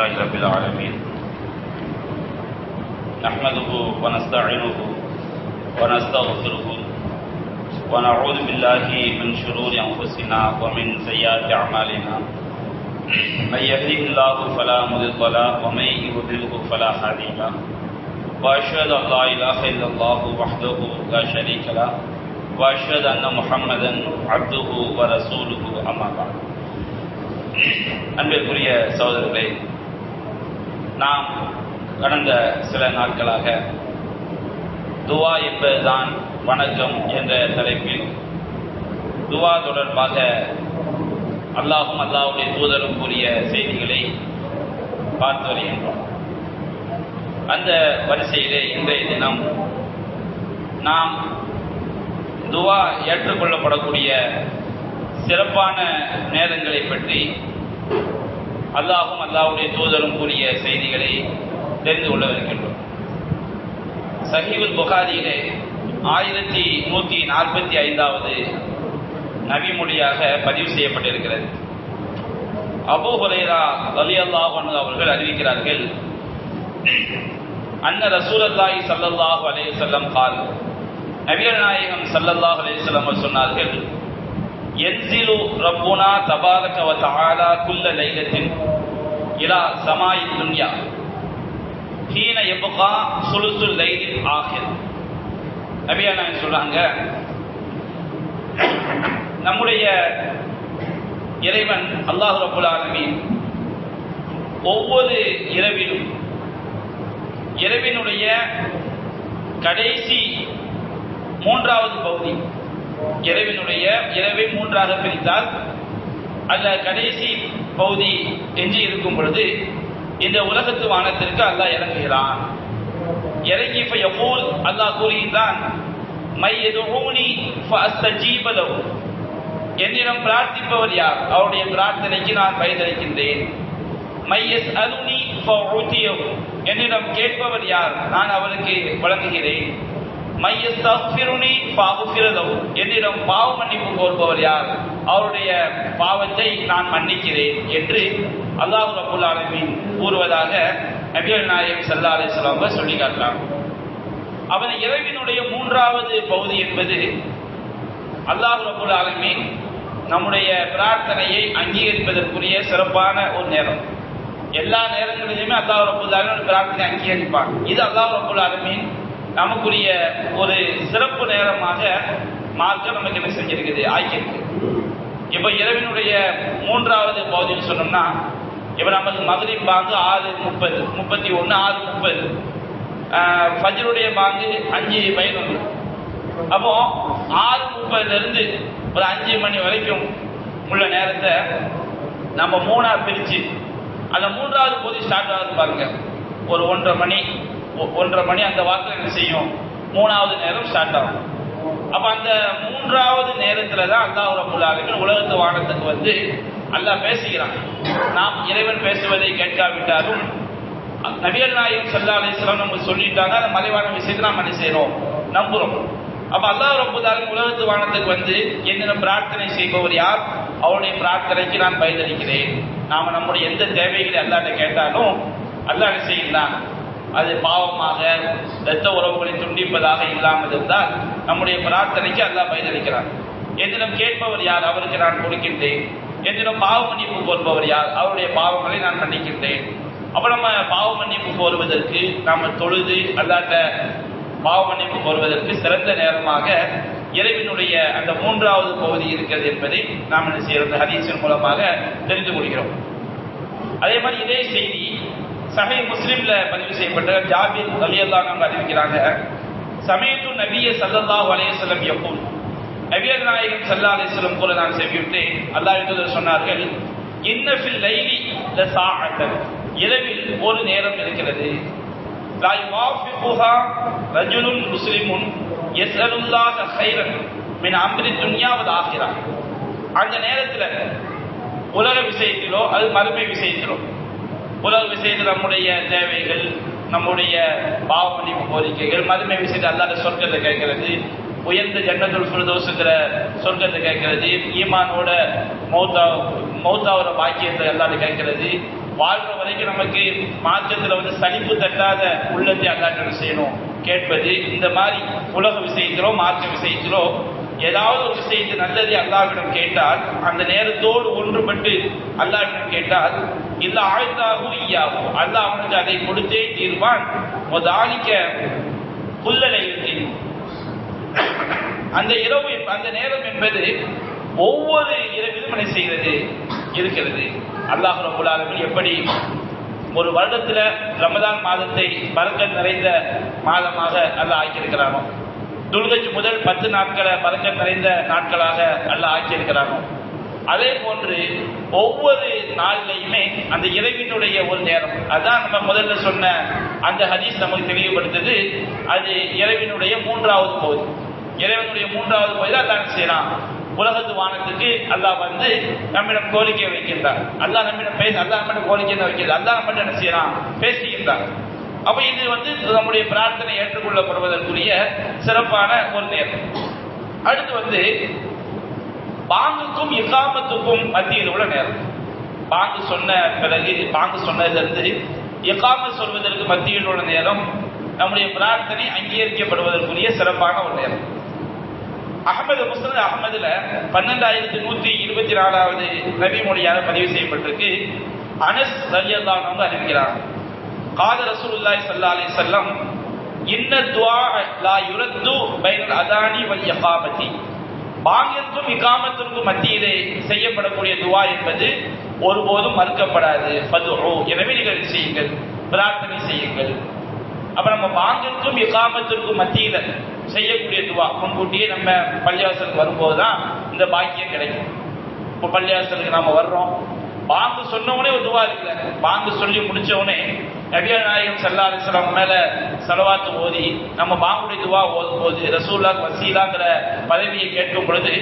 لله رب العالمين. نحمده ونستعينه ونستغفره ونعوذ بالله من شرور انفسنا ومن سيئات اعمالنا من يهده الله فلا مضل له ومن يضلل فلا هادي له. واشهد ان لا اله الا الله وحده لا شريك له. واشهد ان محمدا عبده ورسوله اما بعد. அன்பிற்குரிய சகோதரர்களே நாம் கடந்த சில நாட்களாக துவா என்பதுதான் வணக்கம் என்ற தலைப்பில் துவா தொடர்பாக அல்லாஹும் அல்லாஹுடைய தூதரும் கூறிய செய்திகளை பார்த்து வருகின்றோம். அந்த வரிசையிலே இன்றைய தினம் நாம் துவா ஏற்றுக்கொள்ளப்படக்கூடிய சிறப்பான நேரங்களை பற்றி அல்லாஹும் அல்லாஹுடைய தூதரும் கூறிய செய்திகளை தெரிந்து கொள்ளவிருக்கின்றோம். சஹீவுல் புகாரியிலே ஆயிரத்தி நூற்றி நாற்பத்தி ஐந்தாவது நபிமொழியாக பதிவு செய்யப்பட்டிருக்கிறது. அபு ஹுரேரா அலி அல்லாஹ் அவர்கள் அறிவிக்கிறார்கள் அன்ன ரசூலல்லாஹி சல்லல்லாஹு அலைய செல்லம் கால். நபிகள் நாயகம் சல்லல்லாஹு அலைய செல்லம் சொன்னார்கள் என்சிலு ரப்புனா தபாரக வ தஆலா குல்ல லைலத்தின் இலா சமாய் துன்யா. ஹீன யப்கா சுலுசு லைலில் ஆகிர். நபியா நாயகம் சொல்றாங்க நம்முடைய இறைவன் அல்லாஹு ரபுல் ஆலமீன் ஒவ்வொரு இரவிலும் இரவினுடைய கடைசி மூன்றாவது பகுதி இரவினுடைய இரவை மூன்றாக பிரித்தால் அல்ல கடைசி பகுதி எஞ்சி இருக்கும் பொழுது இந்த உலகத்து வானத்திற்கு அல்லாஹ் இறங்குகிறான். இறங்கி அல்லாஹ் கூறுகின்றான் மை எதுஹூனி ஃபஅஸ்தஜீபலஹு என்னிடம் பிரார்த்திப்பவர் யார்? அவருடைய பிரார்த்தனைக்கு நான் பயனளிக்கின்றேன் மை எஸ் அருணி என்னிடம் கேட்பவர் யார்? நான் அவருக்கு வழங்குகிறேன். மையஸ் தஃபிருனி என்னிடம் பாவ மன்னிப்பு கோருபவர் யார்? அவருடைய பாவத்தை நான் மன்னிக்கிறேன் என்று அல்லாஹு ரபுல் ஆலமின் கூறுவதாக நபிகள் நாயகம் சல்லா அலிஸ்லாம் சொல்லி காட்டுறாங்க அவன் இறைவினுடைய மூன்றாவது பகுதி என்பது அல்லாஹு ரபுல் ஆலமின் நம்முடைய பிரார்த்தனையை அங்கீகரிப்பதற்குரிய சிறப்பான ஒரு நேரம். எல்லா நேரங்களிலுமே அல்லாஹ் ரபுல் ஆலமின் பிரார்த்தனை அங்கீகரிப்பான். இது அல்லாஹ் ரபுல் ஆலமின் நமக்குரிய ஒரு சிறப்பு நேரமாக மார்க்கம் நமக்கு என்ன செஞ்சிருக்குது? ஆக்கியிருக்கு. இப்போ இரவினுடைய மூன்றாவது பகுதின்னு சொன்னோம்னா இப்போ நமக்கு மதுரை பாங்கு ஆறு முப்பது முப்பத்தி ஒன்று ஆறு முப்பது. ஃபஜருடைய பாங்கு அஞ்சு பதினொன்று. அப்போ ஆறு முப்பதுலேருந்து ஒரு அஞ்சு மணி வரைக்கும் உள்ள நேரத்தை நம்ம மூணா பிரித்து அந்த மூன்றாவது பகுதி ஸ்டார்ட் ஆகுது பாருங்க. ஒரு ஒன்றரை மணி ஒன்றரை மணி அந்த வாக்கில் என்ன செய்யும்? மூணாவது நேரம் ஸ்டார்ட் ஆகும். அப்போ அந்த மூன்றாவது நேரத்தில் தான் அல்லாஹ் ரபுல் ஆலமின் உலகத்து வானத்துக்கு வந்து அல்லாஹ் பேசுகிறான். நாம் இறைவன் பேசுவதை கேட்காவிட்டாலும் நபியல் நாயகம் சல்லா அலிஸ்லாம் நம்ம சொல்லிட்டாங்க அந்த மறைவான விஷயத்தை நாம் என்ன செய்யறோம்? நம்புறோம். அப்ப அல்லாஹ் ரபுல்லாலும் உலகத்து வானத்துக்கு வந்து என்னென்ன பிரார்த்தனை செய்பவர் யார்? அவருடைய பிரார்த்தனைக்கு நான் பயனளிக்கிறேன் நாம நம்முடைய எந்த தேவைகளை அல்லாட்ட கேட்டாலும் அல்லாஹ் செய்யலாம் அது பாவமாக இரத்த உறவுகளை துண்டிப்பதாக இல்லாமல் இருந்தால் நம்முடைய பிரார்த்தனைக்கு அல்லாஹ் பயனளிக்கிறான் என்னிடம் கேட்பவர் யார்? அவருக்கு நான் கொடுக்கின்றேன். என்னிடம் பாவ மன்னிப்பு கோருபவர் யார்? அவருடைய பாவங்களை நான் மன்னிக்கின்றேன். அப்ப நம்ம பாவ மன்னிப்பு கோருவதற்கு நாம தொழுது அல்லாட்ட பாவ மன்னிப்பு கோருவதற்கு சிறந்த நேரமாக இறைவனுடைய அந்த மூன்றாவது பகுதி இருக்கிறது என்பதை நாம் என்ன செய்யறது? ஹதீஸின் மூலமாக தெரிந்து கொள்கிறோம். அதே மாதிரி இதே செய்தி சஹை முஸ்லீம்ல பதிவு செய்யப்பட்ட ஜாபிர் அலி அல்லா நம்ம அறிவிக்கிறாங்க. சமயத்து நபிய சல்லல்லா அலையம் எப்போது நபியல் நாயகம் சல்லா அலிஸ்லம் போல நான் செவிவிட்டு அல்லாஹ் சொன்னார்கள் இன்னஃபில் லைலி சாஅத்தன். இரவில் ஒரு நேரம் இருக்கிறது. லா யுவாஃபிகுஹா ரஜுலுன் முஸ்லிமுன் யஸ்அலுல்லாஹ கைரன் மின் அம்ரி துன்யா வல் ஆகிரா. அந்த நேரத்தில் உலக விஷயத்திலோ அது மறுமை விஷயத்திலோ உலக விஷயத்தில் நம்முடைய தேவைகள் நம்முடைய பாவமளிப்பு கோரிக்கைகள் மதுமை விஷயத்தில் அல்லாத சொர்க்கத்தை கேட்கறது உயர்ந்த ஜன்னத்துல் சுரதோஷங்கிற சொர்க்கத்தை கேட்கறது ஈமானோட மௌத்தா மௌத்தாவோட பாக்கியத்தை எல்லாரும் கேட்கறது. வாழ்ற வரைக்கும் நமக்கு மாற்றத்தில் வந்து சலிப்பு தட்டாத உள்ளத்தை அல்லாட்டம் செய்யணும்? கேட்பது. இந்த மாதிரி உலக விஷயத்திலோ மாற்ற விஷயத்திலோ ஏதாவது ஒரு விஷயத்தை நல்லதை அல்லாவிடம் கேட்டால் அந்த நேரத்தோடு ஒன்றுபட்டு அல்லாவிடம் கேட்டால் இல்ல ஆழ்ந்தாகும் ஈயாகும் அல்லாஹ் அவனுக்கு அதை கொடுத்தே தீர்வான். முதலிக்க புல்லலை அந்த இரவு அந்த நேரம் என்பது ஒவ்வொரு இரவிலும் என்ன செய்கிறது? இருக்கிறது. அல்லாஹ் ரபுல் எப்படி ஒரு வருடத்துல ரமதான் மாதத்தை பரக்கத் நிறைந்த மாதமாக அல்லாஹ் ஆக்கியிருக்கிறானோ துல்கஜ் முதல் பத்து நாட்களை பரக்கத் நிறைந்த நாட்களாக அல்ல ஆக்கியிருக்கிறானோ அதே போன்று ஒவ்வொரு நாளிலையுமே அந்த இறைவினுடைய ஒரு நேரம். அதான் நம்ம முதல்ல சொன்ன அந்த ஹதீஸ் நமக்கு தெளிவுபடுத்தது. அது இறைவினுடைய மூன்றாவது பகுதி. இறைவனுடைய மூன்றாவது பகுதி அல்லாஹ் என்ன உலகத்து வானத்துக்கு அல்லாஹ் வந்து நம்மிடம் கோரிக்கை வைக்கின்றார் அல்லாஹ் நம்மிடம் பேச அல்லாஹ் நம்மிடம் கோரிக்கை வைக்கிறது அல்லாஹ் நம்மிடம் என்ன செய்யலாம் பேசுகின்றார் அப்ப இது வந்து நம்முடைய பிரார்த்தனை ஏற்றுக்கொள்ளப்படுவதற்குரிய சிறப்பான ஒரு நேரம். அடுத்து வந்து பாங்குக்கும் இக்காமத்துக்கும் மத்தியில் உள்ள நேரம். பாங்கு சொன்ன பிறகு பாங்கு சொன்னதிலிருந்து இக்காம சொல்வதற்கு மத்தியில் உள்ள நேரம் நம்முடைய பிரார்த்தனை அங்கீகரிக்கப்படுவதற்குரிய சிறப்பான ஒரு நேரம். அகமது முஸ்லத் அகமதுல பன்னெண்டாயிரத்தி நூத்தி இருபத்தி நாலாவது நபி மொழியாக பதிவு செய்யப்பட்டிருக்கு. அனஸ் ரலியல்லாஹு அன்ஹு அறிவிக்கிறார் காத ரசூலுல்லாஹி ஸல்லல்லாஹு அலைஹி இன்ன லா யுரத்து பைனல் அதானி வல் பாங்கிற்கும் இகாமத்திற்கும் மத்தியிலே செய்யப்படக்கூடிய துவா என்பது ஒருபோதும் மறுக்கப்படாது. ஃபதுஉ. எனவே நீங்கள் செய்யுங்கள்? பிரார்த்தனை செய்யுங்கள். அப்ப நம்ம பாங்கிற்கும் இகாமத்திற்கும் மத்தியில செய்யக்கூடிய துவா. முன்கூட்டியே நம்ம பள்ளிவாசலுக்கு வரும்போது தான் இந்த பாக்கியம் கிடைக்கும். இப்போ பள்ளிவாசலுக்கு நாம வர்றோம். பாங்கு சொன்ன உடனே ஒரு துவா இருக்குல்ல பாங்கு சொல்லி முடிச்ச உடனே நபியல் நாயகம் சல்லா அலிஸ்லாம் மேல செலவாத்து ஓதி நம்ம பாங்குடைய துவா ஓதும் போது ரசூல்லா வசீலாங்கிற பதவியை கேட்கும் பொழுது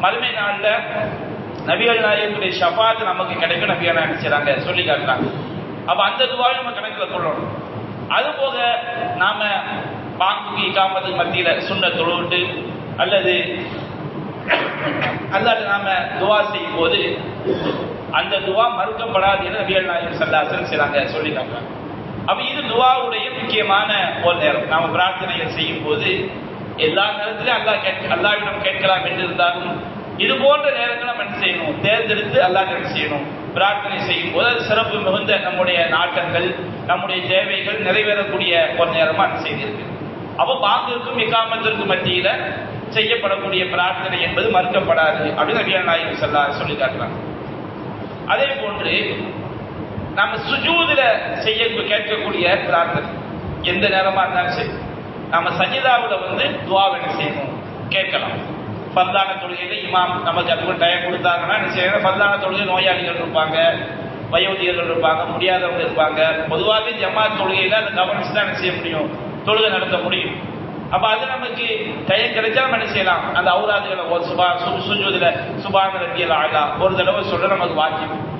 மறுமை நாளில் நபிகள் நாயகத்துடைய ஷபாத் நமக்கு கிடைக்கும் நபிகள் நாயகம் செய்கிறாங்க சொல்லி காட்டுறாங்க. அப்போ அந்த துவாவை நம்ம கணக்கில் கொள்ளணும் அது போக நாம பாங்குக்கு இக்காமத்துக்கு மத்தியில் சுண்ண தொழுவிட்டு அல்லது அல்லாட்டு நாம துவா செய்யும் போது அந்த துவா மறுக்கப்படாது என நபிகள் நாயகம் சல்லாசன் செய்றாங்க சொல்லிட்டாங்க. அப்ப இது துவாவுடைய முக்கியமான ஒரு நேரம். நாம பிரார்த்தனைகள் செய்யும் போது எல்லா நேரத்திலும் அல்லாஹ் கேட்க அல்லாவிடம் கேட்கலாம் என்று இருந்தாலும் இது போன்ற நேரங்கள் நம்ம என்ன செய்யணும்? தேர்ந்தெடுத்து அல்லாஹ் என்ன செய்யணும்? பிரார்த்தனை செய்யும் போது அது சிறப்பு மிகுந்த நம்முடைய நாட்டங்கள் நம்முடைய தேவைகள் நிறைவேறக்கூடிய ஒரு நேரமா அது செய்திருக்கு அப்போ பாங்கிற்கும் இக்காமத்திற்கும் மத்தியில செய்யப்படக்கூடிய பிரார்த்தனை என்பது மறுக்கப்படாது அப்படின்னு நபியா நாயகம் சொல்லா சொல்லி காட்டுறாங்க. அதே போன்று நம்ம சுஜூதுல செய்ய கேட்கக்கூடிய பிரார்த்தனை. எந்த நேரமா இருந்தாலும் சரி. நம்ம சஜிதாவில் வந்து துவாவை என்ன செய்யணும். கேட்கலாம். பல்லான தொழுகையில் இமாம் நமக்கு அதுக்கு டைம் கொடுத்தாங்கன்னா என்ன செய்யணும்? பல்லான தொழுகை நோயாளிகள் இருப்பாங்க. வயோதிகர்கள் இருப்பாங்க. முடியாதவங்க இருப்பாங்க. பொதுவாகவே ஜமாத் தொழுகையில் அதை கவனிச்சு தான் என்ன செய்ய முடியும்? தொழுகை நடத்த முடியும். அப்ப அது நமக்கு டைம் கிடைச்சா நம்ம என்ன செய்யலாம்? அந்த அவுராதுகளை ஒரு சுபா சு- சுஜூதுல சுபான ரத்தியல் ஆகா ஒரு தடவை சொல்ல நமக்கு வாக்கியம்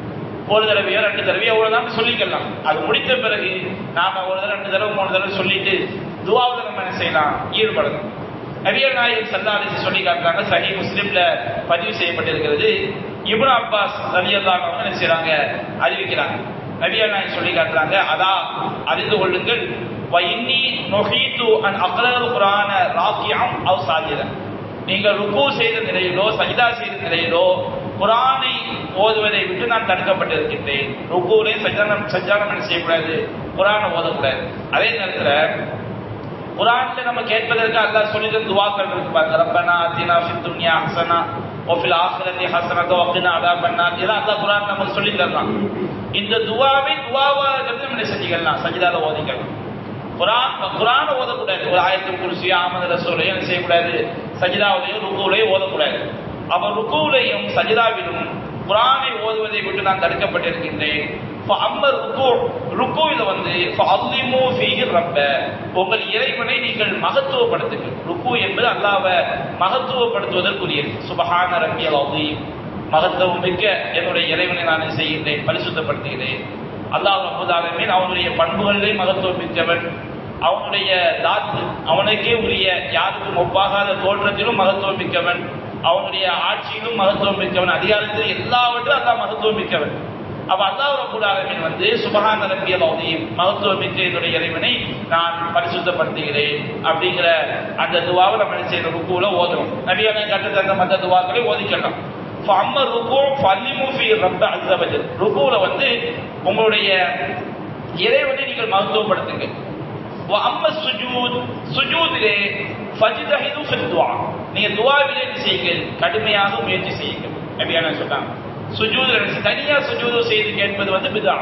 ஒரு தடவையோ ரெண்டு தடவையோ அவ்வளோதான் சொல்லிக்கலாம். அது முடித்த பிறகு நாம ஒரு தடவை ரெண்டு தடவை மூணு தடவை சொல்லிட்டு துவாவில் நம்ம என்ன செய்யலாம்? ஈடுபடணும். நபியல் நாயகம் சல்லாலிசி சொல்லி காட்டுறாங்க சஹி முஸ்லீம்ல பதிவு செய்யப்பட்டிருக்கிறது. இப்ரா அப்பாஸ் ரலியல்லாஹு அன்ஹு என்ன செய்றாங்க? அறிவிக்கிறாங்க. நபியல் நாயகம் சொல்லி காட்டுறாங்க அதா அறிந்து கொள்ளுங்கள். இன்னி நொஹீத்து அன் அக்ரல் குரான ராக்கியம் அவ் சாஜிதன் நீங்கள் ருக்கு செய்த நிலையிலோ சஜிதா செய்த நிலையிலோ குரானை ஓதுவதை விட்டு நான் தடுக்கப்பட்டிருக்கின்றேன். ருக்குவிலையும் சஜானம் சஜானம் என்ன செய்யக்கூடாது. குரானை ஓதக்கூடாது. அதே நேரத்தில் குரான்ல நம்ம கேட்பதற்கு அல்லா சொல்லிட்டு துவாக்கள் இருக்கு பாருங்க. ரப்பனா தினா சித்துன்யா ஹசனா ஒஃபில் ஆசிரத்தி ஹசனத்தை அப்படின்னா அதா பண்ணா இதெல்லாம் அல்லா குரான் நமக்கு சொல்லி தரலாம் இந்த துவாவை துவாவாக நம்ம என்ன செஞ்சுக்கலாம்? சஜிதால ஓதிக்கலாம். குரான் குரானை ஓதக்கூடாது. ஒரு ஆயிரத்தி குருசி ஆமது ரசூலையும் என்ன செய்யக்கூடாது? சஜிதாவிலையும் ருக்குவிலையும் ஓதக்கூடாது. அப்ப ருக்குவிலையும் சஜிதாவிலும் குரானை ஓதுவதை விட்டு நான் தடுக்கப்பட்டிருக்கின்றேன். அம்மர் ருக்கு ருக்குவில வந்து ஃபஅல்லிமு ஃபீஹி ரப்ப. உங்கள் இறைவனை நீங்கள் மகத்துவப்படுத்துங்கள். ருக்கு என்பது அல்லாவை மகத்துவப்படுத்துவதற்குரியது சுபஹான ரப்பியல் அஸீம் மகத்துவம் மிக்க என்னுடைய இறைவனை நான் செய்கின்றேன்? பரிசுத்தப்படுத்துகிறேன். அல்லாஹ் ரப்பல் அவனுடைய பண்புகளிலே மகத்துவம் மிக்கவன். அவனுடைய தாத்து அவனுக்கே உரிய யாருக்கும் ஒப்பாகாத தோற்றத்திலும் மகத்துவம் மிக்கவன். அவனுடைய ஆட்சியிலும் மகத்துவம் மிக்கவன். அதிகாரத்தில் எல்லாவற்றும் அல்லா மகத்துவம் மிக்கவன். அப்ப அல்லாஹ் ரப்பல் ஆலமீன் வந்து சுபகான ரப்பியல் அஸீம் மகத்துவம் மிக்க என்னுடைய இறைவனை நான் பரிசுத்தப்படுத்துகிறேன் அப்படிங்கிற அந்த துவாவை நம்ம என்ன செய்யணும்? ருக்குல ஓதுறோம் நபியான கட்டு தந்த மற்ற துவாக்களை ஓதிக்கலாம் அம்ம ருக்கு ஃபல்லிமு ஃபி ரப்ப அஸ்ஸ வஜல் ருக்குல வந்து உங்களுடைய இறைவனை நீங்கள் மகத்துவப்படுத்துங்க அம்ம சுஜூத் சுஜூதிலே ஃபஜ்தஹிது ஃபில் துஆ நீங்க துஆவிலே என்ன செய்யுங்கள் கடுமையாக முயற்சி செய்யுங்கள் நபியான சொன்னாங்க சுஜூது தனியா சுஜூது செய்து கேட்பது வந்து பிதா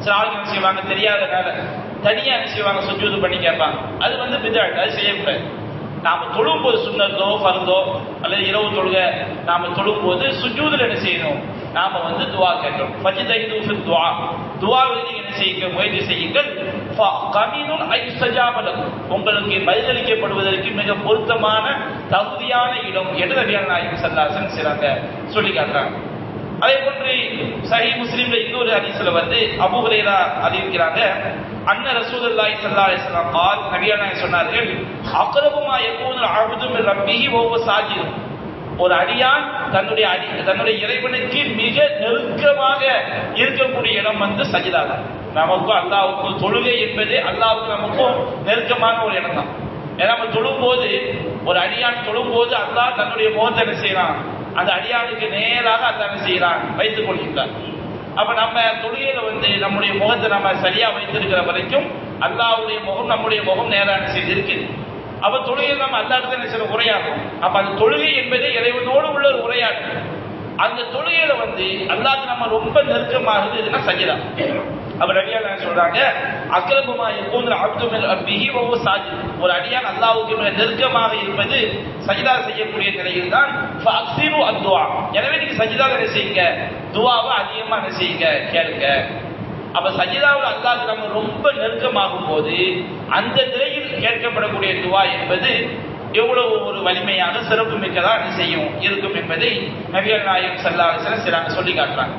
சில ஆளுங்க என்ன செய்வாங்க தெரியாதனால தனியா என்ன செய்வாங்க சுஜூது பண்ணி கேட்பாங்க அது வந்து பிதா அது செய்யக்கூடாது நாம தொழும்போது சுண்ணத்தோ ஃபர்தோ அல்லது இரவு தொழுக நாம் தொழும்போது சுஜூதில் என்ன செய்யணும் நாம் வந்து துவா கேட்கணும் ஃபஜ்தைது ஃபில் துவா துஆவில் நீங்க என்ன செய்யுங்க முயற்சி செய்யுங்கள் உங்களுக்கு பதிலளிக்கப்படுவதற்கு மிக பொருத்தமான தகுதியான இடம் என்று நபியார் நாயகம் சல்லாசன் சிறந்த சொல்லி காட்டுறாங்க. அதே போன்று சஹி முஸ்லீம்ல இன்னொரு ஹதீஸ்ல வந்து அபுஹுரேரா அறிவிக்கிறாங்க. அன்ன ரசூலுல்லாஹி ஸல்லல்லாஹு அலைஹி வஸல்லம் கால் நபியானா சொன்னார்கள் அக்ரபுமா யகூனு அப்து மின் ரப்பிஹி வஹுவ ஒரு அடியான் தன்னுடைய அடி தன்னுடைய இறைவனுக்கு மிக நெருக்கமாக இருக்கக்கூடிய இடம் வந்து சஜிதா தான் நமக்கும் அல்லாவுக்கும் தொழுகை என்பது அல்லாவுக்கு நமக்கும் நெருக்கமான ஒரு இடம் தான் ஏன்னா நம்ம தொழும்போது ஒரு அடியான் தொழும்போது அல்லாஹ் தன்னுடைய முகத்தை என்ன செய்யறான்? அந்த அடியானுக்கு நேராக அல்லாஹ் என்ன செய்யறான்? வைத்துக் கொள்கின்றான். அப்ப நம்ம தொழுகையில வந்து நம்முடைய முகத்தை நம்ம சரியா வைத்திருக்கிற வரைக்கும் அல்லாவுடைய முகம் நம்முடைய முகம் நேராக செய்திருக்கு. அப்ப தொழுகையில் நம்ம அல்லாஹ் என்ன செய்யற உரையாடும் அப்ப அந்த தொழுகை என்பது இறைவனோடு உள்ள ஒரு உரையாடல். அந்த தொழுகையில வந்து அல்லாஹ் நம்ம ரொம்ப நெருக்கமாகுது இதுனா சஜிதா அவர் நபியா சொல்றாங்க? அக்ரபுமா எப்போது அப்து அப்பிஹி ஒவ்வொரு சாஜி ஒரு அடியான் அல்லாவுக்கு மிக நெருக்கமாக இருப்பது சஜிதா செய்யக்கூடிய நிலையில் தான். அத்வா எனவே நீங்க சஜிதா என்ன செய்யுங்க? துவாவை அதிகமா என்ன செய்யுங்க? கேளுங்க. அப்ப சஜிதாவில் அல்லாஹ் நம்ம ரொம்ப நெருக்கமாகும் போது அந்த நிலையில் கேட்கப்படக்கூடிய துவா என்பது எவ்வளவு ஒரு வலிமையாக சிறப்பு மிக்கதா செய்யும் இருக்கும் என்பதை நபிகள் நாயகம் சல்லாஹ் சிறாங்க சொல்லி காட்டுறாங்க.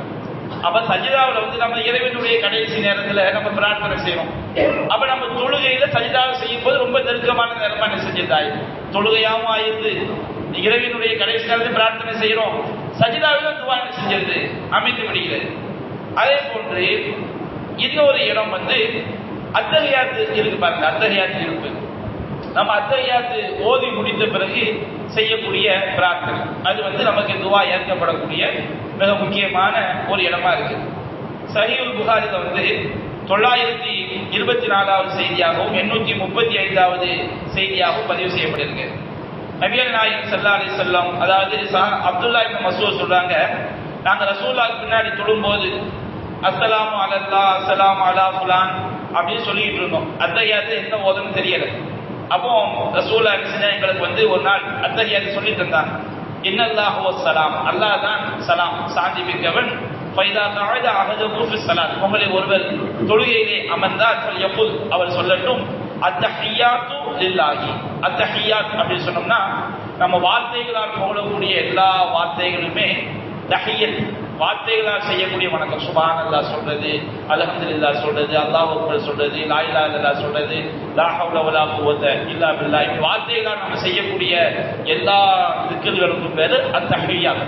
அப்ப சஜிதாவில் வந்து நம்ம இறைவனுடைய கடைசி நேரத்துல நம்ம பிரார்த்தனை செய்யணும் அப்ப நம்ம தொழுகையில சஜிதாவை செய்யும் போது ரொம்ப நெருக்கமான நேரமா என்ன செஞ்சிருந்தாய் தொழுகையாவும் ஆயிருந்து இறைவனுடைய கடைசி நேரத்தில் பிரார்த்தனை செய்யறோம் சஜிதாவிலும் துவா என்ன செஞ்சிருது அமைத்து விடுகிறது அதே போன்று இன்னொரு இடம் வந்து அத்தகையாத்து இருக்கு பாருங்க அத்தகையாத்து இருப்பு. நம்ம அத்தகையாத்து ஓதி முடித்த பிறகு செய்யக்கூடிய பிரார்த்தனை. அது வந்து நமக்கு துவா ஏற்கப்படக்கூடிய மிக முக்கியமான ஒரு இடமா இருக்கு. சஹீல் புகாரில வந்து தொள்ளாயிரத்தி இருபத்தி நாலாவது செய்தியாகவும் எண்ணூத்தி முப்பத்தி ஐந்தாவது செய்தியாகவும் பதிவு செய்யப்பட்டிருக்கு. நபியல் நாயக் சல்லா அலி சொல்லம் அதாவது அப்துல்லா இப்னு மசூத் சொல்றாங்க நாங்க ரசூல்லாக்கு பின்னாடி தொழும்போது அஸ்லாம் அலல்லா அஸ்லாம் அலா ஃபுலான் அப்படின்னு சொல்லிட்டு இருந்தோம். அத்தையாத்து என்ன ஓதுன்னு தெரியலை. அப்போ ரசூலா என்ன எங்களுக்கு வந்து ஒரு நாள் அத்தகையாத்து சொல்லிட்டு தந்தாங்க. இன்னல்லாஹு சலாம். அல்லாஹ் தான் சலாம் சாந்தி மிக்கவன். ஃபைதா காய்த அகதபு ஃபி உங்களை ஒருவர் தொழுகையிலே அமர்ந்தால் ஃபல்யகுல் அவர் சொல்லட்டும் அத்தஹியாத்து லில்லாஹி. அத்தஹியாத் அப்படின்னு சொன்னோம்னா நம்ம வார்த்தைகளால் புகழக்கூடிய எல்லா வார்த்தைகளுமே தஹியத் வார்த்தைகளால் செய்யக்கூடிய வணக்கம். சுபான் அல்லா சொல்றது அலமதுல்லா சொல்றது அல்லாஹ் அக்பர் சொல்றது லாயிலா இல்லா சொல்றது லாஹவுலா குவத்த இல்லா பில்லா இப்படி வார்த்தைகளால் நம்ம செய்யக்கூடிய எல்லா திக்கல்களுக்கும் பேரு அத்தஹியாத்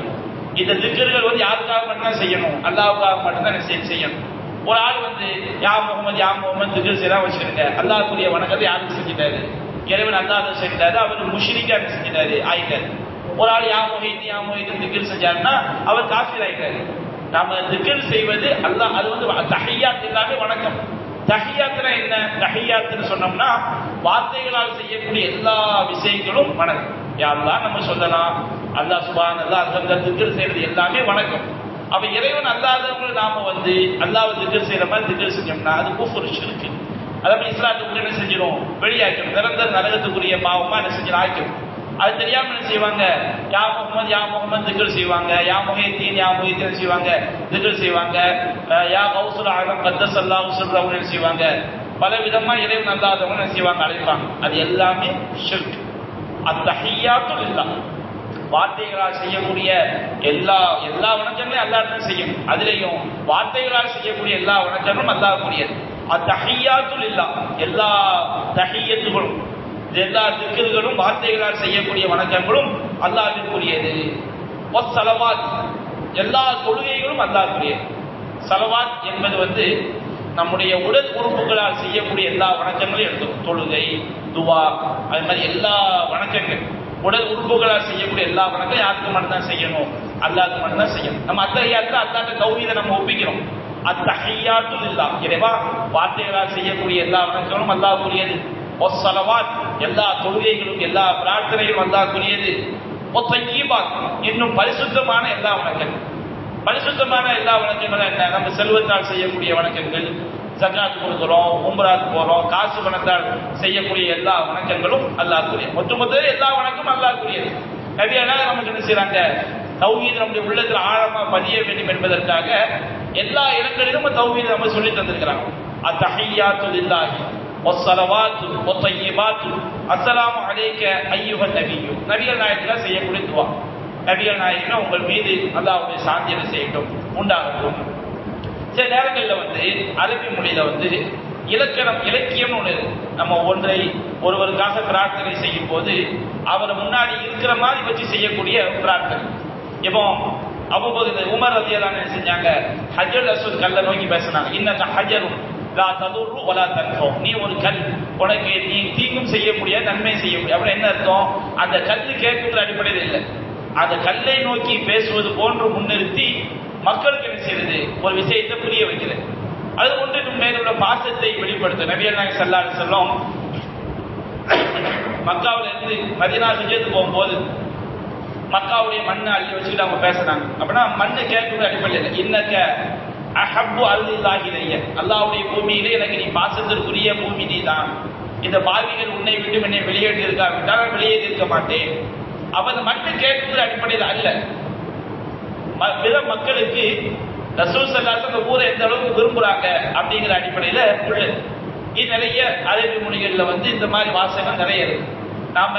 இந்த திக்கல்கள் வந்து யாருக்காக மட்டும்தான் செய்யணும்? அல்லாவுக்காக மட்டும்தான் செய்ய செய்யணும். ஒரு ஆள் வந்து யா முகமது யா முகமது திக்கல் செய்யலாம் வச்சுக்கிடுங்க அல்லாஹ்க்குரிய வணக்கத்தை யாருக்கு செஞ்சிட்டாரு? இறைவன் அல்லாஹ் செஞ்சிட்டாரு அவர் முஷிரிக்காக செஞ்சிட்டாரு. ஆயிட்டாரு ஒரு ஆள் யா மொஹித் யா மொஹித் திக்கிர் செஞ்சாருன்னா அவர் காஃபிர் ஆயிட்டாரு நாம திக்கிர் செய்வது அல்லாஹ் அது வந்து தஹியாத் எல்லாமே வணக்கம். தஹியாத்துனா என்ன? தஹியாத்துன்னு சொன்னோம்னா வார்த்தைகளால் செய்யக்கூடிய எல்லா விஷயங்களும் வணக்கம். யா நம்ம சொல்லலாம். அல்லாஹ் சுபான் அல்லாஹ் அந்த திக்கிர் செய்யறது எல்லாமே வணக்கம். அப்ப இறைவன் அல்லாதவங்க நாம வந்து அல்லாஹ் திக்கிர் செய்யற மாதிரி திக்கிர் செஞ்சோம்னா அது குஃபுர் ஷிர்க் அதாவது இஸ்லாத்துக்குள்ள என்ன செஞ்சிடும் வெளியாக்கும் நிரந்தர நரகத்துக்குரிய பாவமா என்ன செஞ்சிடும் ஆக்கிடும் அது தெரியாம என்ன செய்வாங்க? யா முகமது யா முகமது திக்கல் செய்வாங்க. யா முஹைத்தீன் யா முஹைத்தீன் செய்வாங்க. திக்கல் செய்வாங்க. யா கௌசுல் ஆலம் கத்தஸ் அல்லா உசுல் செய்வாங்க? பல விதமா இறைவன் அல்லாதவங்க என்ன செய்வாங்க? அழைப்பாங்க. அது எல்லாமே ஷிர்க் அத்தஹியாத்துல் இல்லா வார்த்தைகளால் செய்யக்கூடிய எல்லா எல்லா வணக்கங்களும் இடத்துல செய்யும். அதுலேயும் வார்த்தைகளால் செய்யக்கூடிய எல்லா வணக்கங்களும் அல்லாஹ்வுடையது அத்தஹியாத்துல் இல்லா எல்லா தஹியத்துகளும். எல்லா திக்கர்களும் வார்த்தைகளால் செய்யக்கூடிய வணக்கங்களும் அல்லாவிற்குரியது சலவாத். எல்லா தொழுகைகளும் அல்லாவிற்குரியது சலவாத் என்பது வந்து நம்முடைய உடல் உறுப்புகளால் செய்யக்கூடிய எல்லா வணக்கங்களும் எடுத்துக்கும் தொழுகை துவா அது மாதிரி எல்லா வணக்கங்கள். உடல் உறுப்புகளால் செய்யக்கூடிய எல்லா வணக்கம் யாருக்கு மட்டும்தான் செய்யணும்? அல்லாவுக்கு மட்டும்தான் செய்யணும். நம்ம அத்தகையாத்துல அல்லாட்ட கௌரியத்தை நம்ம ஒப்பிக்கிறோம். அத்தஹியாத்துல் இல்லா. இறைவா வார்த்தைகளால் செய்யக்கூடிய எல்லா வணக்கங்களும் அல்லாவுக்குரியது ஒஸ்ஸலவாத் எல்லா தொழுகைகளும் எல்லா பிரார்த்தனைகளும் அல்லாஹ்வுரியது ஒத்தீபாத் இன்னும் பரிசுத்தமான எல்லா வணக்கங்கள். பரிசுத்தமான எல்லா வணக்கங்களும் என்ன? நம்ம செல்வத்தால் செய்யக்கூடிய வணக்கங்கள் ஜக்காத் கொடுக்குறோம் உம்ராத் போகிறோம் காசு பணத்தால் செய்யக்கூடிய எல்லா வணக்கங்களும் அல்லாக்குரிய ஒட்டுமொத்த எல்லா வணக்கமும் அல்லாக்குரியது நபியானால நமக்கு என்ன செய்யறாங்க? தௌஹீத் நம்முடைய உள்ளத்தில் ஆழமா பதிய வேண்டும் என்பதற்காக எல்லா இடங்களிலும் தௌஹீத் நம்ம சொல்லி தந்திருக்கிறாங்க. அத்தஹியாத்து லில்லாஹி. والصلوات والطيبات السلام عليك ايها النبي நபிகள் நாயகத்தில் செய்யக்கூடிய துவா நபிகள் நாயகன் உங்கள் மீது அல்லாஹ்வுடைய சாந்தியை செய்யட்டும் உண்டாகட்டும் சில நேரங்களில் வந்து அரபி மொழியில வந்து இலக்கணம் இலக்கியம்னு ஒன்று இருக்கு. நம்ம ஒன்றை ஒருவருக்காக பிரார்த்தனை செய்யும் போது அவரை முன்னாடி இருக்கிற மாதிரி வச்சு செய்யக்கூடிய பிரார்த்தனை இப்போ அவ்வப்போது உமர் ரதியெல்லாம் என்ன செஞ்சாங்க ஹஜர் அசுத் கல்லை நோக்கி பேசினாங்க இன்னக்க ஹஜரும் லா ததுர்ரு வலா தன்ஃபு நீ ஒரு கல். உனக்கு நீ தீங்கும் செய்ய முடியாது நன்மை செய்ய முடியாது. என்ன அர்த்தம்? அந்த கல்லு கேட்குற அடிப்படையில் இல்லை. அந்த கல்லை நோக்கி பேசுவது போன்று முன்னிறுத்தி மக்களுக்கு என்ன செய்யறது? ஒரு விஷயத்தை புரிய வைக்கிறது அது ஒன்று மேலுள்ள பாசத்தை வெளிப்படுத்த நபியல் நாயகம் ஸல்லல்லாஹு சொல்லும் மக்காவுல இருந்து மதினா சுஜத்து போகும்போது மக்காவுடைய மண்ணை அள்ளி வச்சுக்கிட்டு அவங்க பேசுறாங்க அப்படின்னா மண்ணு கேட்கக்கூடிய அடிப்படையில் இன்னக்க அஹப்பு அல்லாஹிலைய அல்லாவுடைய பூமியிலே எனக்கு நீ பாசத்திற்குரிய பூமி நீ தான் இந்த பாவிகள் உன்னை விட்டு என்னை வெளியேற்றி இருக்காவிட்டால் நான் வெளியேறி இருக்க மாட்டேன். அவன் மட்டும் கேட்பது அடிப்படையில் அல்ல. பிற மக்களுக்கு ரசூல் சல்லாஸ் அந்த ஊரை எந்த அளவுக்கு விரும்புறாங்க அப்படிங்கிற அடிப்படையில உள்ளது இந்நிலைய அரபி மொழிகளில் வந்து இந்த மாதிரி வாசகம் நிறைய இருக்கு. நாம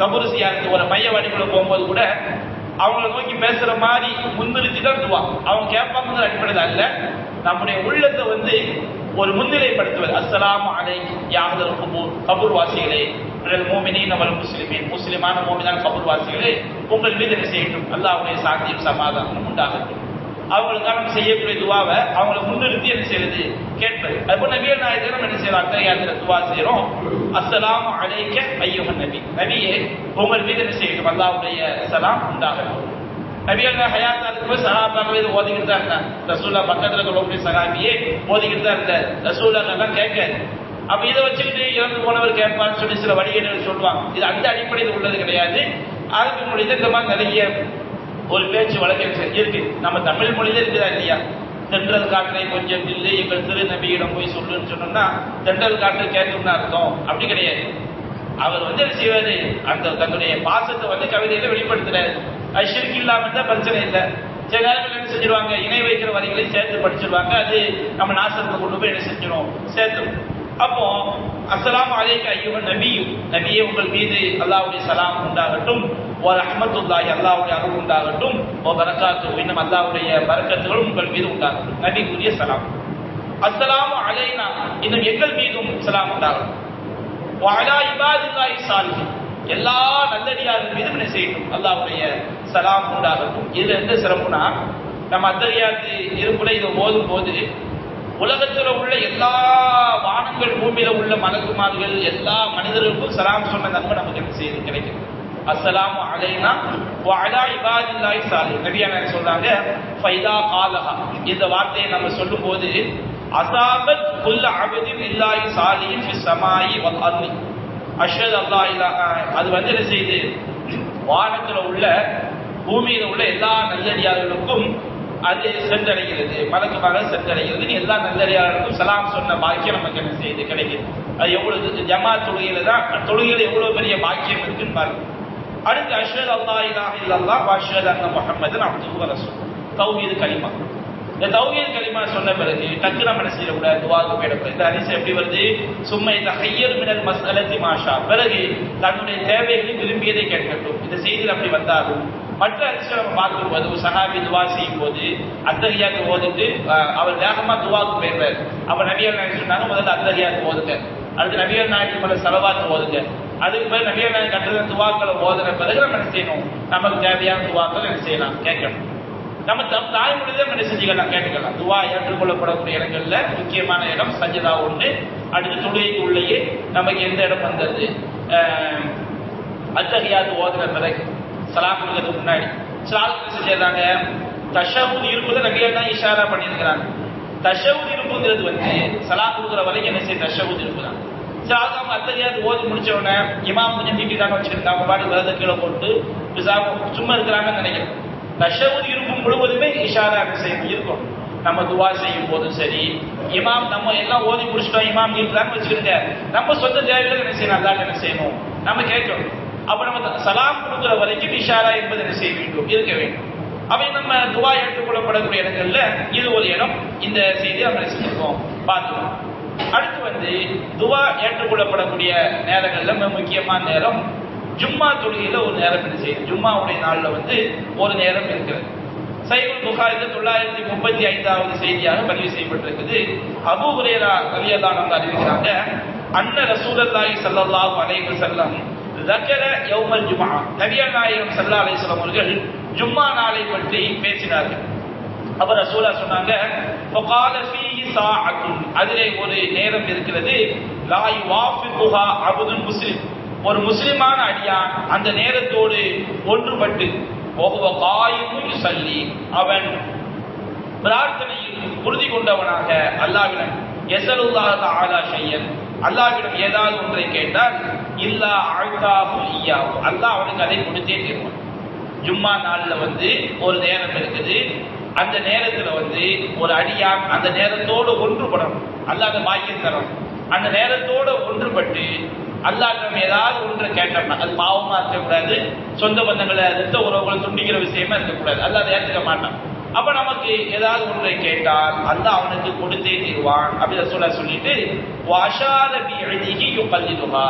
கபூர் சியாருக்கு ஒரு மைய வடிவுல போகும்போது கூட அவங்கள நோக்கி பேசுற மாதிரி முன்னிறுத்தி தான் துவா. அவங்க கேட்பாங்கிற அடிப்படையில் அல்ல. நம்முடைய உள்ளத்தை வந்து ஒரு முன்னிலைப்படுத்துவது. அஸ்லாம் அலை யாஹதல் கபூர் கபூர் வாசிகளே மோமினின் அவள் முஸ்லிமின். முஸ்லிமான மோமினான் கபூர் வாசிகளே உங்கள் மீது என்ன செய்யட்டும்? அல்லாவுடைய சாந்தியும் சமாதானம் உண்டாகட்டும். அவங்களுக்காக நம்ம செய்யக்கூடிய துவாவை அவங்கள முன்னிறுத்தி என்ன செய்யறது? கேட்பது. அதுபோல் நபியல் நாயகர் என்ன செய்யறோம் அத்தகையாத்திர துவா செய்யறோம். அஸ்ஸலாமு அழைக்க ஐயுகன் நபி. நபியே உங்கள் மீது என்ன செய்யணும் அல்லாவுடைய சலாம் உண்டாகட்டும். நபிகள் ஹயாத்தா இருக்கும்போது சஹாபாக்கள் இது ஓதிக்கிட்டு தான் இருந்தாங்க. ரசூல்லா பக்கத்தில் இருக்கக்கூடிய சஹாபியே ஓதிக்கிட்டு தான் இருந்தார். ரசூல்லா எல்லாம் கேட்க. அப்ப இதை வச்சுக்கிட்டு இறந்து போனவர் கேட்பான்னு சொல்லி சில வழிகேடுகள் சொல்லுவாங்க. இது அந்த அடிப்படையில் உள்ளது கிடையாது. அரபி மொழியில இந்த மாதிரி நிறைய ஒரு பேச்சு வழக்கு இருக்கு. நம்ம தமிழ் மொழியில இருக்குதா இல்லையா? தென்றல் காற்றை கொஞ்சம் இல்லை எங்கள் திரு நபியிடம் போய் சொல்லுன்னு சொன்னோம்னா தென்றல் காற்று கேட்கும்னு அர்த்தம். அப்படி கிடையாது. அவர் வந்து என்ன செய்வாரு? அந்த தன்னுடைய பாசத்தை வந்து கவிதையில வெளிப்படுத்துறாரு. அது இல்லாமல் இல்லாம இருந்தா பிரச்சனை இல்லை. சில நேரங்கள் என்ன செஞ்சிருவாங்க? இணை வைக்கிற வரிகளையும் சேர்த்து படிச்சிருவாங்க. அது நம்ம நாசத்தை கொண்டு போய் என்ன செஞ்சிடும் சேர்த்து அப்போ அஸ்லாம் அலைக்கு ஐயோ நபியும் நபியே உங்கள் மீது அல்லாவுடைய சலாம் உண்டாகட்டும். ஒரு ரஹ்மத்துல்லாஹி அல்லாவுடைய அருள் உண்டாகட்டும். ஓ பரக்காத்து இன்னும் அல்லாவுடைய பரக்கத்துகளும் உங்கள் மீது உண்டாகட்டும். நபிக்குரிய சலாம். அஸ்லாம் அலைனா. இன்னும் எங்கள் மீதும் சலாம் உண்டாகட்டும். வஅலா இபாதில்லாஹி சாலிஹின் எல்லா நல்லடியார்கள் மீதும் என்ன செய்யணும் அல்லாவுடைய சலாம் உண்டாகட்டும். இதுல எந்த சிறப்புனா நம்ம அத்தரியாத்து இருப்புல இதை ஓதும் போது உலகத்துல உள்ள எல்லா வானங்கள் பூமியில உள்ள மலக்குமார்கள் எல்லா மனிதர்களுக்கும் சலாம் சொன்ன நன்மை நமக்கு என்ன செய்து கிடைக்கும். அஸ்ஸலாமு அலைனா வஅலா இபாதில்லாஹி சாலிஹ். நபியா சொல்றாங்க ஃபைதா காலஹா. இந்த வார்த்தையை நம்ம சொல்லும்போது அசாபத் குல்ல அபதின் இல்லாய் சாலிஹின் ஃபி ஸமாயி வல் அர்லி அஷ்ஹது அல்லாஹ் இல்லா அது வந்து என்ன செய்து வானத்துல உள்ள பூமியில உள்ள எல்லா நல்லடியார்களுக்கும் அது சென்றடைகிறது மலக்குமாக சென்றடைகிறது. எல்லா நல்லடியார்களுக்கும் சலாம் சொன்ன பாக்கியம் நமக்கு என்ன செய்யுது கிடைக்குது அது எவ்வளவு ஜமா தொழுகையில தான் தொழுகையில எவ்வளவு பெரிய பாக்கியம் இருக்குன்னு பாருங்க. அடுத்து அஷ்ஹது அல்லா இலாஹ இல்லல்லா வ அஷ்ஹது முகமது முஹம்மதன் அப்துஹு வ தௌஹீது கலிமா. இந்த தௌஹீத் கலிமா சொன்ன பிறகு டக்கு நம்ம என்ன செய்யக்கூடாது? துவாக்கு போயிடக்கூடாது. இந்த அரிசி எப்படி வருது? சும்மா இந்த ஹையர் மினல் மசலத்தி மாஷா. பிறகு தன்னுடைய தேவைகளை விரும்பியதை கேட்கட்டும். இந்த செய்தியில் அப்படி வந்தாலும் மற்ற ஹதீஸ்களை நம்ம பார்க்கும்போது ஒரு சஹாபி துவா செய்யும் போது அத்தகையாக்கு ஓதிட்டு அவர் வேகமா துவாக்கு போயிடுறாரு. அப்ப நபியர் நாயகம் சொன்னாங்க முதல்ல அத்தகையாக்கு ஓதுங்க அடுத்து நபியர் நாயகம் மேல செலவாக்கு ஓதுங்க அதுக்கு பிறகு நபியான கட்டுற துவாக்களை ஓதுன பிறகு நம்ம என்ன செய்யணும்? நமக்கு தேவையான துவாக்கள் என்ன செய்யலாம்? கேட்கணும். நம்ம தம் தாய்மொழியில என்ன செஞ்சுக்கலாம்? கேட்டுக்கலாம். துவா ஏற்றுக்கொள்ளப்படக்கூடிய இடங்கள்ல முக்கியமான இடம் சஜதா ஒன்று அடுத்து தொழுகைக்கு உள்ளேயே நமக்கு எந்த இடம் வந்தது அஹ், அத்தகையாது ஓதுன பிறகு சலாம் கொடுக்கறதுக்கு முன்னாடி சலாம் செஞ்சிடறாங்க தஷவுத் இருப்பது நபிகள் தான் இஷாரா பண்ணியிருக்கிறாங்க. தஷவுத் இருப்புங்கிறது வந்து சலா கொடுக்குற வரைக்கும் என்ன செய்ய தஷவுத் இருப்பு தான் சரி அவங்க அவங்க ஓதி முடிச்ச உடனே இமாம் கொஞ்சம் நீட்டிட்டாங்க வச்சுக்கிட்டு அவங்க பாட்டு விரத கீழே போட்டு பிசாம சும்மா இருக்கிறாங்கன்னு நினைக்கிறேன். தஷவுத் இருக்கும் முழுவதுமே இஷாரா என்ன செய்யணும்? இருக்கும். நம்ம துவா செய்யும் போதும் சரி இமாம் நம்ம எல்லாம் ஓதி முடிச்சிட்டோம் இமாம் இருக்கிறான்னு வச்சுக்கிட்டு நம்ம சொந்த தேவைகள் என்ன செய்யணும்? அதான் என்ன செய்யணும்? நம்ம கேட்கணும். அப்ப நம்ம சலாம் கொடுக்குற வரைக்கும் இஷாரா என்பது என்ன செய்ய வேண்டும் இருக்க வேண்டும். அவை நம்ம துவா ஏற்றுக்கொள்ளப்படக்கூடிய இடங்கள்ல இது ஒரு இடம். இந்த செய்தியை நம்ம செஞ்சிருக்கோம் பார்த்துக்கோம் அடுத்து வந்து துவா ஏற்றுக்கொள்ளப்படக்கூடிய நேரங்கள்ல மிக முக்கியமான நேரம் ஜும்மா தொழுகையில ஒரு நேரம் என்ன செய்யுது ஜும்மாவுடைய நாள்ல வந்து ஒரு நேரம் இருக்கிறது. சைபுல் புகாரில் தொள்ளாயிரத்தி முப்பத்தி ஐந்தாவது செய்தியாக பதிவு செய்யப்பட்டிருக்குது. அபூ ஹுரேரா ரலியல்லாஹு அறிவிக்கிறாங்க அன்ன ரசூலல்லாஹி ஸல்லல்லாஹு அலைஹி வஸல்லம் தஜர யௌமல் ஜுமா நபியல் நாயகம் சல்லா அலிஸ்லாம் அவர்கள் ஜும்மா நாளை பற்றி பேசினார்கள். அவர் ரசூலா சொன்னாங்க அதிலே ஒரு நேரம் இருக்கிறது லாய் வாஃபிகுஹா அபுதுன் முஸ்லிம். ஒரு முஸ்லிமான அடியான் அந்த நேரத்தோடு ஒன்றுபட்டு சல்லி அவன் பிரார்த்தனையில் உறுதி கொண்டவனாக அல்லாவிடம் எசலுல்லாத ஆலா செய்யன் அல்லாவிடம் ஏதாவது ஒன்றை கேட்டால் இல்லா அழ்காஹு இய்யாஹு அல்லாஹ் அவனுக்கு அதை கொடுத்தே தீர்வான் ஜும்மா நாள்ல வந்து ஒரு நேரம் இருக்குது. அந்த நேரத்துல வந்து ஒரு அடியான் அந்த நேரத்தோடு ஒன்றுபடணும். அல்லாஹ் அந்த பாக்கியம் தரணும் அந்த நேரத்தோட ஒன்றுபட்டு அல்லாஹ் நம்ம ஏதாவது ஒன்று கேட்டோம்னா அது பாவமா இருக்கக்கூடாது சொந்த பந்தங்களை ரத்த உறவுகளை துண்டிக்கிற விஷயமா இருக்கக்கூடாது. அல்ல அதை ஏற்றுக்க மாட்டான். அப்ப நமக்கு ஏதாவது ஒன்றை கேட்டால் அல்ல அவனுக்கு கொடுத்தே தீர்வான். அப்படின்னு சொல்ல சொல்லிட்டு வாஷாத பிழதிகி யுகல்லிதுஹா.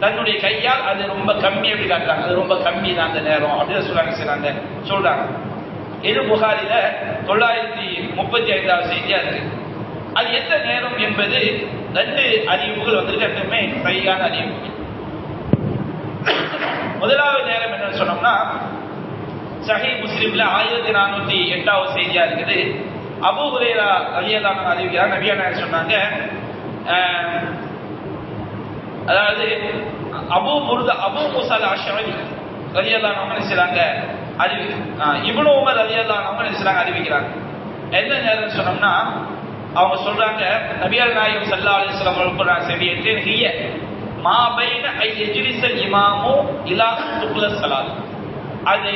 தன்னுடைய கையால் அது ரொம்ப கம்மி அப்படி காட்டுறாங்க. அது ரொம்ப கம்மி தான் அந்த நேரம் அப்படின்னு சொல்றாங்க செய்றாங்க சொல்றாங்க. இது புகாரில தொள்ளாயிரத்தி முப்பத்தி ஐந்தாவது செய்தியா இருக்கு அது எந்த நேரம் என்பது ரெண்டு அறிவிப்புகள் வந்திருக்கு. ரெண்டுமே சரியான அறிவிப்புகள் முதலாவது நேரம் என்னன்னு சொன்னோம்னா சஹி முஸ்லீம்ல ஆயிரத்தி நானூத்தி எட்டாவது செய்தியா இருக்குது. அபு ஹுரேரா ரலியல்லாஹு அறிவிக்கிறார். நபியா சொன்னாங்க அஹ், அதாவது அபு முருத அபு முசால் அஷ்ரவி ரலியல்லாஹு அன்ஹு என்ன அறிவி இவ்வளவு உமர் ரலியல்லாஹு அன்ஹு என்ன அறிவிக்கிறாங்க. எந்த நேரம் சொன்னோம்னா அவங்க சொல்றாங்க நபியால் நாயகம் சல்லா அலைஹி வஸல்லம் அவர்கள் நான் செவியேற்றேன் ஹிய மா பைன ஐ யஜ்லிஸல் இமாமு இலா துக்ல ஸலாத். அது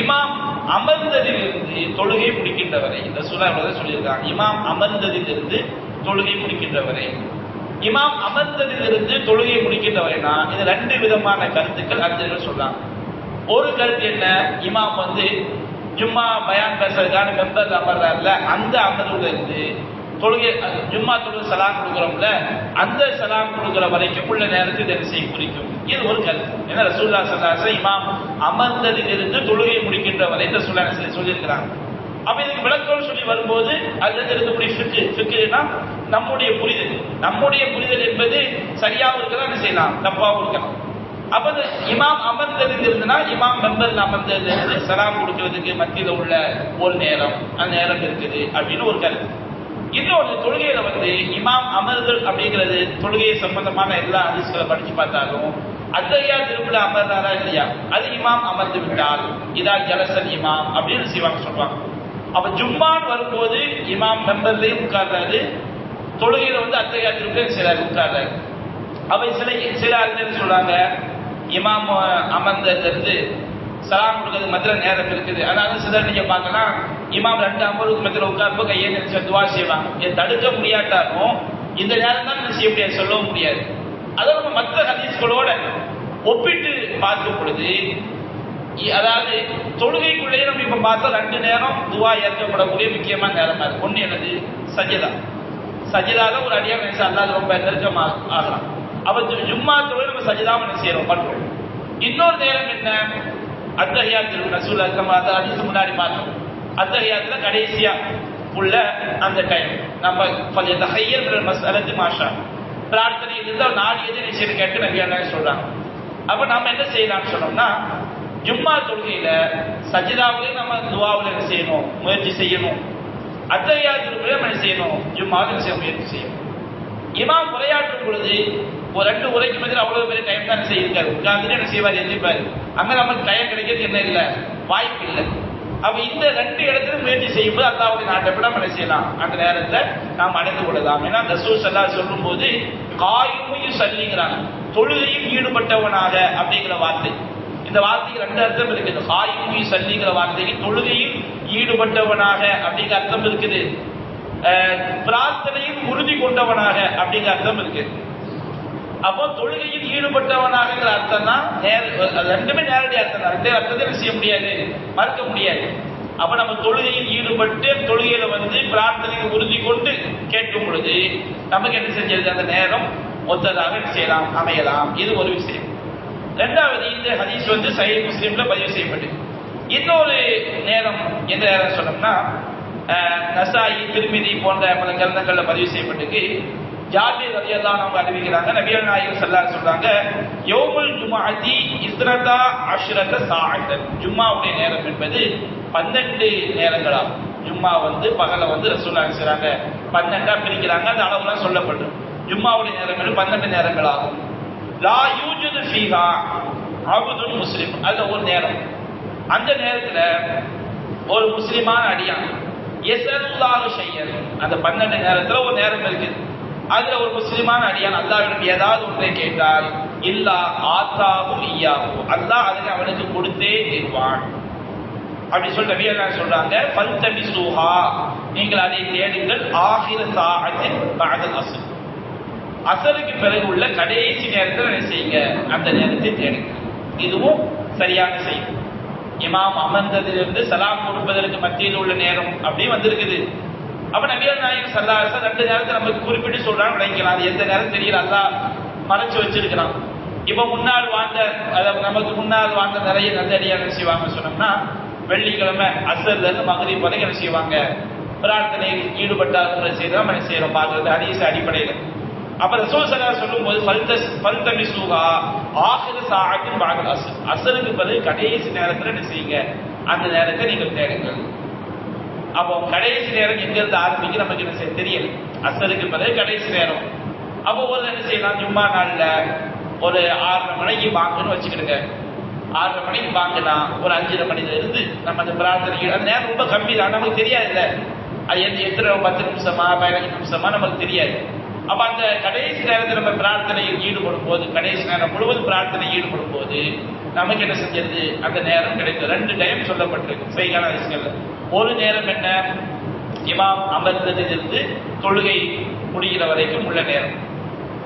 இமாம் அமர்ந்ததிலிருந்து தொழுகை முடிக்கின்றவரை இந்த சூழல் சொல்லியிருக்காங்க இமாம் அமர்ந்ததிலிருந்து தொழுகை முடிக்கின்றவரை. இமாம் அமர்ந்ததிலிருந்து தொழுகை முடிக்கின்ற வரைனா இது ரெண்டு விதமான கருத்துக்கள் அறிஞர்கள் சொல்றாங்க. ஒரு கருத்து என்ன? இமாம் வந்து ஜும்மா பயான் பேசுறதுக்கான மெம்பர் அமர்றாருல அந்த அமர்வுல இருந்து தொழுகை அது ஜும்மா தொழுகை சலாம் கொடுக்குறோம்ல அந்த சலாம் கொடுக்குற வரைக்கும் உள்ள நேரத்தை இது செய்ய குறிக்கும். இது ஒரு கருத்து. ஏன்னா ரசூல்லா சல்லாச இமாம் அமர்ந்ததில் இருந்து தொழுகை முடிக்கின்ற வரை இந்த சொல்லி சொல்லியிருக்கிறாங்க. அப்ப இதுக்கு விளக்கம் சொல்லி வரும்போது அதுல இருக்கக்கூடிய ஃபிக்கு ஃபிக்குனா நம்முடைய புரிதல். நம்முடைய புரிதல் என்பது சரியாகவும் இருக்கலாம் என்ன செய்யலாம்? தப்பாகவும் இருக்கலாம். அப்ப இமாம் அமர்ந்ததில் இமாம் மெம்பர் அமர்ந்திருந்தது சலாம் கொடுக்கிறதுக்கு மத்தியில உள்ள ஒரு நேரம் அந்த நேரம் இருக்குது அப்படின்னு ஒரு கருத்து. இன்னொரு தொழுகையில வந்து இமாம் அமர்தல் அப்படிங்கிறது தொழுகை சம்பந்தமான எல்லா அதிர்ஷ்களை படிச்சு பார்த்தாலும் அத்தையா திருப்பில அமர்ந்தாரா இல்லையா? அது இமாம் அமர்ந்து விட்டால் இதா ஜலசன் இமாம் அப்படின்னு சிவாங்க சொல்லுவாங்க. அப்ப ஜும்மான் வரும்போது இமாம் மெம்பர்லயும் உட்கார்றாரு தொழுகையில வந்து அத்தகைய திருப்பில சிலர் உட்கார்றாரு அப்ப சில சில அறிஞர் சொல்றாங்க? இமாம் அமர்ந்ததுலேருந்து சலாம் கொடுக்கறது மத்தியில் நேரம் இருக்குது. அதனால சிலர் நீங்க பார்க்கலாம் இமாம் ரெண்டு அமர்வுக்கு மத்தியில் உட்கார்ப்போ கையை நினைச்சு துவா செய்வாங்க. இதை தடுக்க முடியாட்டாலும் இந்த நேரம் தான் செய்ய முடியாது சொல்லவும் முடியாது. அதை நம்ம மற்ற ஹதீஸ்களோட ஒப்பிட்டு பார்க்கும் பொழுது அதாவது தொழுகைக்குள்ளேயே நம்ம இப்ப பார்த்தா ரெண்டு நேரம் துவா ஏற்கப்படக்கூடிய முக்கியமான நேரமா இருக்கு. ஒன்று என்னது? சஜிதா சஜிதாக ஒரு அடியாக நினைச்சு அல்லாது ரொம்ப நெருக்கமா ஆகலாம். அப்ப ஜும்மா தொழில் நம்ம சஜிதாவை என்ன செய்யறோம்? பண்றோம். இன்னொரு நேரம் என்ன? அத்தகையாத்தில் நசூல் அக்கம் அந்த அதிசு முன்னாடி பார்த்தோம். அத்தகையாத்துல கடைசியா உள்ள அந்த டைம் நம்ம கொஞ்சம் ஹையர் மசலத்து மாஷா. பிரார்த்தனை இருந்தால் நாடியது நிச்சயம் கேட்டு நபியா சொல்றாங்க. அப்ப நம்ம என்ன செய்யலாம்னு சொன்னோம்னா ஜும்மா தொழுகையில சஜிதாவிலையும் நம்ம துவாவில் என்ன செய்யணும்? முயற்சி செய்யணும். அத்தையாத்திற்கு நம்ம என்ன செய்யணும். ஜும்மாவில் செய்ய முயற்சி செய்யணும். இமாம் உரையாற்றும் பொழுது ஒரு ரெண்டு உரைக்கு மத்தியில் அவ்வளவு பெரிய டைம் தான் செய்யிருக்காரு உட்கார்ந்துட்டு என்ன செய்வார்? எழுதிப்பாரு அங்க நமக்கு டைம் கிடைக்கிறது என்ன இல்லை? வாய்ப்பு இல்லை. அப்ப இந்த ரெண்டு இடத்துல முயற்சி செய்யும்போது அல்லாவுடைய நாட்டப்பட நம்ம செய்யலாம்? அந்த நேரத்தில் நாம் அடைந்து கொள்ளலாம். ஏன்னா ரசூல் சல்லா சொல்லும் போது காயுமையும் சல்லிங்கிறாங்க தொழுகையில் ஈடுபட்டவனாக அப்படிங்கிற வார்த்தை. இந்த வார்த்தைக்கு ரெண்டு அர்த்தம் இருக்குது காயுமையும் சல்லிங்கிற வார்த்தைக்கு தொழுகையில் ஈடுபட்டவனாக அப்படிங்கிற அர்த்தம் இருக்குது. பிரார்த்தனையில் உறுதி கொண்டவனாக அப்படிங்கிற அர்த்தம் இருக்கு. அப்போ தொழுகையில் ஈடுபட்டவனாகங்கிற அர்த்தம் தான் ரெண்டுமே நேரடி அர்த்தம் தான். ரெண்டே அர்த்தத்தை செய்ய முடியாது மறுக்க முடியாது. அப்ப நம்ம தொழுகையில் ஈடுபட்டு தொழுகையில வந்து பிரார்த்தனையில் உறுதி கொண்டு கேட்கும் பொழுது நமக்கு என்ன செஞ்சது அந்த நேரம் ஒத்ததாக செய்யலாம்? அமையலாம். இது ஒரு விஷயம். ரெண்டாவது இந்த ஹதீஸ் வந்து சையத் முஸ்லீம்ல பதிவு செய்யப்பட்டு இன்னொரு நேரம் எந்த நேரம் சொன்னோம்னா நசாயி திருமிதி போன்ற பல கிரந்தங்கள்ல பதிவு செய்யப்பட்டிருக்கு. ஜாபீர் ரலியல்லாஹு அவங்க அறிவிக்கிறாங்க நபியல் நாயகம் ஸல்லல்லாஹு சொல்றாங்க யௌமுல் ஜும்ஆதி இஸ்ரதா அஷ்ரத சாஅத்தன் ஜும்மாவுடைய நேரம் என்பது 12 நேரங்களாகும். ஜும்மா வந்து பகல வந்து ரசூலுல்லாஹி சொல்றாங்க 12ஆ பிரிக்கிறாங்க அந்த அளவுலாம் சொல்லப்படும் ஜும்மாவுடைய நேரம் என்பது 12 நேரங்களாகும். லா யூஜுது ஃபீஹா அபுதுல் முஸ்லிம். அதுல ஒரு நேரம். அந்த நேரத்துல ஒரு முஸ்லிமான அடியான் எசல்லாஹு ஷையன் அந்த பன்னெண்டு நேரத்துல ஒரு நேரம் இருக்குது அதுல ஒரு முஸ்லிமான அடியான் அல்லாவிடம் ஏதாவது ஒன்றை கேட்டால் இல்லா ஆத்தாவும் இய்யாஹு அல்லாஹ் அதனை அவனுக்கு கொடுத்தே தீர்வான். அப்படி சொல்லி நபி அல்லாஹ் சொல்றாங்க சூஹா நீங்கள் அதை தேடுங்கள் ஆகிர சாகத்தின் பஅதல் அசலுக்கு பிறகு உள்ள கடைசி நேரத்தில் என்ன செய்யுங்க? அந்த நேரத்தை தேடுங்க. இதுவும் சரியான செய்யும் இமாம் அமர்ந்ததிலிருந்து சலாம் கொடுப்பதற்கு மத்தியில் உள்ள நேரம் அப்படியே வந்திருக்குது. அப்ப நபிகள் நாயகம் சல்லாச ரெண்டு நேரத்தை நமக்கு குறிப்பிட்டு சொல்றான்னு நினைக்கலாம் அது எந்த நேரம் தெரியல. அல்லா மறைச்சு வச்சிருக்கிறான். இப்ப முன்னாள் வாழ்ந்த அதாவது நமக்கு முன்னால் வாழ்ந்த நிறைய நல்லடியாக என்ன செய்வாங்க சொன்னோம்னா வெள்ளிக்கிழமை அசர்ல இருந்து மகரீப் வரை என்ன செய்வாங்க? பிரார்த்தனையில் ஈடுபட்டார்கள் செய்து நம்ம என்ன செய்யறோம் பார்க்கறது அடிச அடிப்படையில். அப்ப ரசூல் சலா சொல்லும் போது ஃபல்தஸ் ஃபல்தமிசுஹா ஆகிர சாஅத்தின் பாகல் அஸ்ர் பிறகு கடைசி நேரத்தில் என்ன செய்யுங்க? அந்த நேரத்தை நீங்கள் தேடுங்கள். அப்போ கடைசி நேரம் எங்க இருந்து ஆரம்பிக்க நமக்கு என்ன செய்ய தெரியல. அசருக்கு பிறகு கடைசி நேரம். அப்போ ஒரு என்ன செய்யலாம்? ஜும்மா நாளில் ஒரு ஆறரை மணிக்கு வாங்கன்னு வச்சுக்கிடுங்க. ஆறரை மணிக்கு வாங்கினா ஒரு அஞ்சரை மணில இருந்து நம்ம அந்த பிரார்த்தனை அந்த நேரம் ரொம்ப கம்மி தான் நமக்கு தெரியாதுல்ல. அது எத்தனை பத்து நிமிஷமா பதினஞ்சு நிமிஷமா நமக்கு தெரியாது. அப்ப அந்த கடைசி நேரத்தில் நம்ம பிரார்த்தனையில் ஈடுபடும் போது கடைசி நேரம் முழுவதும் பிரார்த்தனை ஈடுபடும் போது நமக்கு என்ன செஞ்சது அந்த நேரம் கிடைக்கும். ரெண்டு டைம் சொல்லப்பட்டிருக்கு. சைகான அரசுகள்ல ஒரு நேரம் என்ன? இமாம் அமர்ந்ததிலிருந்து தொழுகை முடிகிற வரைக்கும் உள்ள நேரம்.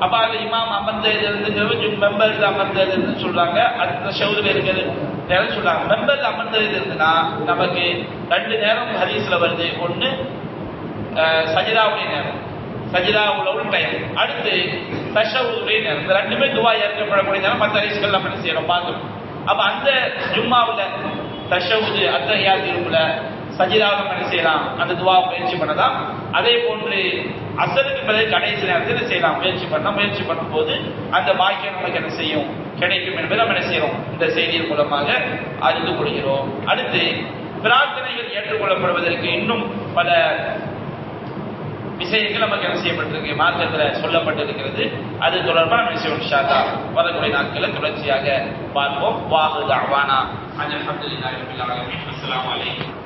அப்ப அந்த இமாம் அமர்ந்ததிலிருந்து மெம்பர்ஸ் அமர்ந்ததிலிருந்து சொல்றாங்க அடுத்த ஷவுதுல இருக்கிறது நேரம் சொல்றாங்க. மெம்பர்ஸ் அமர்ந்ததிலிருந்துனா நமக்கு ரெண்டு நேரம் ஹரிசில் வருது. ஒன்று சஜிதாவுடைய நேரம். சஜிதா உள்ள டைம் அடுத்து தஷவுடைய நேரம் இந்த ரெண்டுமே துவா ஏற்கப்படக்கூடிய நேரம் மற்ற ஹதீஸ்கள் நம்ம என்ன செய்யறோம்? பார்க்கணும். அப்ப அந்த ஜும்மாவில் தஷவுது அத்தஹியாத் இருப்புல சஜிதாவை நம்ம என்ன செய்யலாம்? அந்த துவா முயற்சி பண்ணலாம் அதே போன்று அசருக்கு பிறகு கடைசி நேரத்தில் என்ன செய்யலாம்? முயற்சி பண்ண முயற்சி பண்ணும்போது அந்த பாக்கியம் நமக்கு என்ன செய்யும்? கிடைக்கும் என்பதை நம்ம என்ன செய்யறோம்? இந்த செய்தியின் மூலமாக அறிந்து கொள்கிறோம். அடுத்து பிரார்த்தனைகள் ஏற்றுக்கொள்ளப்படுவதற்கு இன்னும் பல விஷயங்கள் நமக்கு என்ன செய்யப்பட்டிருக்கு? மார்க்கத்தில் சொல்லப்பட்டிருக்கிறது. அது தொடர்பான விஷயம் என்ன ஷாதா வரக்கூடிய நாட்களில் தொடர்ச்சியாக பார்ப்போம். வாஹு தாவானா அஞ்சல் அஹமதுல்லாஹி அஸ்லாம் வலைக்கம்